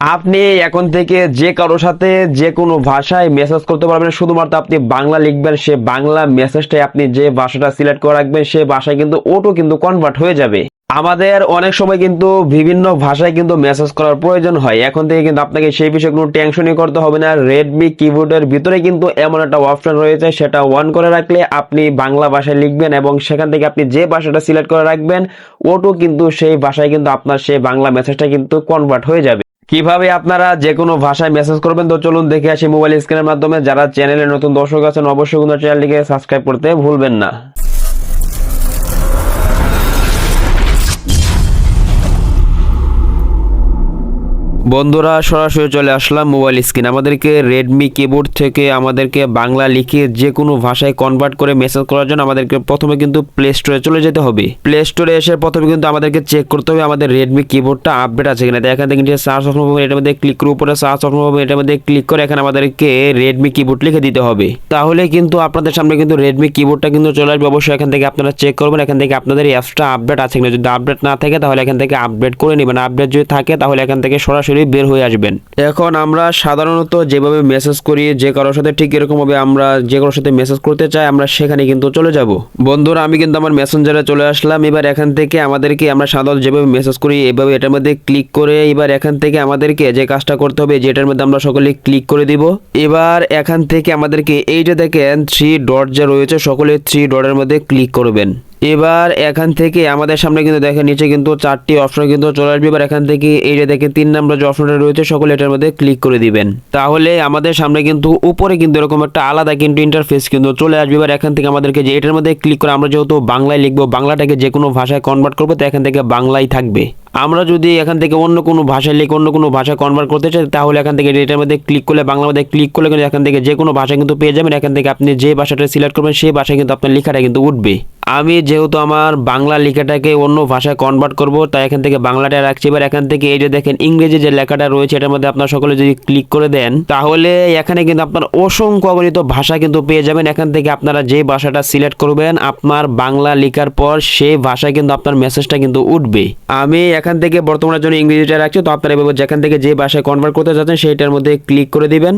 আপনি এখন থেকে যে কারোর সাথে যে কোনো ভাষায় মেসেজ করতে পারবেন, শুধুমাত্র আপনি বাংলা লিখবেন, সে বাংলা মেসেজটাই আপনি যে ভাষাটা সিলেক্ট করে রাখবেন, সে ভাষায় কিন্তু ওটো কিন্তু কনভার্ট হয়ে যাবে। আমাদের অনেক সময় কিন্তু বিভিন্ন ভাষায় কিন্তু মেসেজ করার প্রয়োজন হয়। এখন থেকে কিন্তু আপনাকে সেই বিষয়ে কোনো টেনশনই করতে হবে না। রেডমি কিবোর্ডের ভিতরে কিন্তু এমন একটা অপশন রয়েছে, সেটা অন করে রাখলে আপনি বাংলা ভাষায় লিখবেন এবং সেখান থেকে আপনি যে ভাষাটা সিলেক্ট করে রাখবেন ওটো কিন্তু সেই ভাষায় কিন্তু আপনার সেই বাংলা মেসেজটা কিন্তু কনভার্ট হয়ে যাবে। কীভাবে আপনারা যে কোনো ভাষায় মেসেজ করবেন? তো চলুন দেখে আসি মোবাইল স্ক্রিনের মাধ্যমে। যারা চ্যানেলে নতুন দর্শক আছেন, অবশ্যই কোনো চ্যানেলটিকে সাবস্ক্রাইব করতে ভুলবেন না। বন্ধুরা, সরাসরি চলে আসলাম মোবাইল স্ক্রিন আমাদেরকে রেডমি কিবোর্ড থেকে আমাদেরকে বাংলা লিখে যে কোনো ভাষায় কনভার্ট করে মেসেজ করার জন্য আমাদেরকে প্রথমে কিন্তু প্লে স্টোরে চলে যেতে হবে। প্লে স্টোরে এসে প্রথমে কিন্তু আমাদেরকে চেক করতে হবে আমাদের রেডমি কিবোর্ডটা আপডেট আছে কিনা। এখান থেকে নিচে সার্চ অপশন পাবেন এটার মধ্যে ক্লিক করে উপরে সার্চ অপশন পাবেন এটার মধ্যে ক্লিক করে এখানে আমাদেরকে রেডমি কিবোর্ড লিখে দিতে হবে। তাহলে কিন্তু আপনাদের সামনে কিন্তু রেডমি কিবোর্ডটা কিন্তু চলে আসবে। অবশ্যই এখান থেকে আপনারা চেক করবেন, এখান থেকে আপনাদের অ্যাপসটা আপডেট আছে কিনা। যদি আপডেট না থাকে, তাহলে এখান থেকে আপডেট করে নেবেন। আপডেট যদি থাকে, তাহলে এখান থেকে সরাসরি বের হয়ে আসবেন। এখন আমরা সাধারণত যেভাবে মেসেজ করি, যে কারোর সাথে ঠিক এরকম ভাবে আমরা, যে কারোর সাথে মেসেজ করতে চাই, আমরা সেখানে কিন্তু চলে যাব। বন্ধুরা, আমি কিন্তু আমার মেসেঞ্জারে চলে আসলাম। এবার এখান থেকে আমাদেরকে আমরা সাধারণত যেভাবে মেসেজ করি, এভাবে এটার মধ্যে ক্লিক করে এবার এখান থেকে আমাদেরকে যে কাজটা করতে হবে, যেটার মধ্যে আমরা সকলে ক্লিক করে দিব। এবার এখান থেকে আমাদেরকে এই যে দেখেন থ্রি ডট যা রয়েছে সকলে থ্রি ডটের মধ্যে ক্লিক করবেন। এবার এখান থেকে আমাদের সামনে কিন্তু দেখেন, নিচে কিন্তু চারটি অপশন কিন্তু চলে আসবে। এবার এখান থেকে এই যে দেখেন, তিন নম্বর যে অপশনটা রয়েছে, সকলে এটার মধ্যে ক্লিক করে দিবেন। তাহলে আমাদের সামনে কিন্তু উপরে কিন্তু এরকম একটা আলাদা কিন্তু ইন্টারফেস কিন্তু চলে আসবে। এবার এখান থেকে আমাদেরকে যে এটার মধ্যে ক্লিক করে আমরা যেহেতু বাংলায় লিখব, বাংলাটাকে যে কোনো ভাষায় কনভার্ট করব, তো এখান থেকে বাংলাই থাকবে। আমরা যদি এখান থেকে অন্য কোনো ভাষায় লিখে অন্য কোনো ভাষায় কনভার্ট করতে চাই, তাহলে এখান থেকে এটার মধ্যে ক্লিক করলে বাংলা মধ্যে ক্লিক করলে কিন্তু এখান থেকে যে কোনো ভাষা কিন্তু পেয়ে যাবেন। এখান থেকে আপনি যে ভাষাটা সিলেক্ট করবেন, সেই ভাষায় কিন্তু আপনার লেখাটা কিন্তু উঠবে। আমি যেহেতু আমার বাংলা লেখাটাকে অন্য ভাষায় কনভার্ট করব, তাই এখান থেকে বাংলাটা রাখছি। এবার এখান থেকে এই যে দেখেন ইংরেজি যে লেখাটা রয়েছে, এটার মধ্যে আপনার সকলে যদি ক্লিক করে দেন, তাহলে এখানে কিন্তু আপনার অসংখ্য অগণিত ভাষা কিন্তু পেয়ে যাবেন। এখান থেকে আপনারা যে ভাষাটা সিলেক্ট করবেন, আপনার বাংলা লেখার পর সেই ভাষায় কিন্তু আপনার মেসেজটা কিন্তু উঠবে। আমি এখান থেকে বর্তমানের জন্য ইংরেজিটা রাখছি, তো আপনারা এভাবে যেখান থেকে যে ভাষায় কনভার্ট করতে চাচ্ছেন সেইটার মধ্যে ক্লিক করে দিবেন।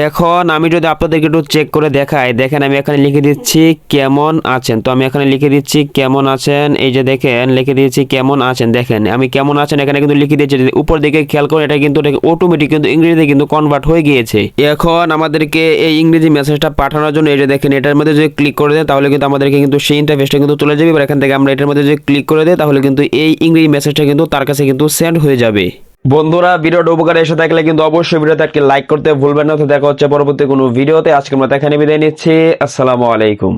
এখন আমি যদি আপনাদেরকে একটু চেক করে দেখাই, দেখেন আমি এখানে লিখে দিচ্ছি কেমন আছেন। তো আমি এখানে লিখে দিচ্ছি কেমন আছেন, এই যে দেখেন, লিখে দিয়েছি কেমন আছেন। দেখেন, আমি কেমন আছেন এখানে কিন্তু লিখে দিয়েছি উপর দিকে খেয়াল করেন, এটা কিন্তু অটোমেটিক কিন্তু ইংরেজিতে কিন্তু কনভার্ট হয়ে গিয়েছে। এখন আমাদেরকে এই ইংরেজি মেসেজটা পাঠানোর জন্য, এই যে দেখেন, এটার মধ্যে যদি ক্লিক করে দেন, তাহলে কিন্তু আমাদেরকে কিন্তু সেই ইন্টারফেসটা কিন্তু চলে যাবে। এবার এখান থেকে আমরা এটার মধ্যে যদি ক্লিক করে দিই, তাহলে কিন্তু এই ইংরেজি মেসেজটা কিন্তু তার কাছে কিন্তু সেন্ড হয়ে যাবে। বন্ধুরা, ভিডিওটা উপকারে এসে থাকলে কিন্তু অবশ্যই ভিডিওতে একটা লাইক করতে ভুলবেন না। তো দেখা হচ্ছে পরবর্তী কোনো ভিডিওতে। আজকে আমরা এখানে বিদায় নিচ্ছি। আসসালামু আলাইকুম।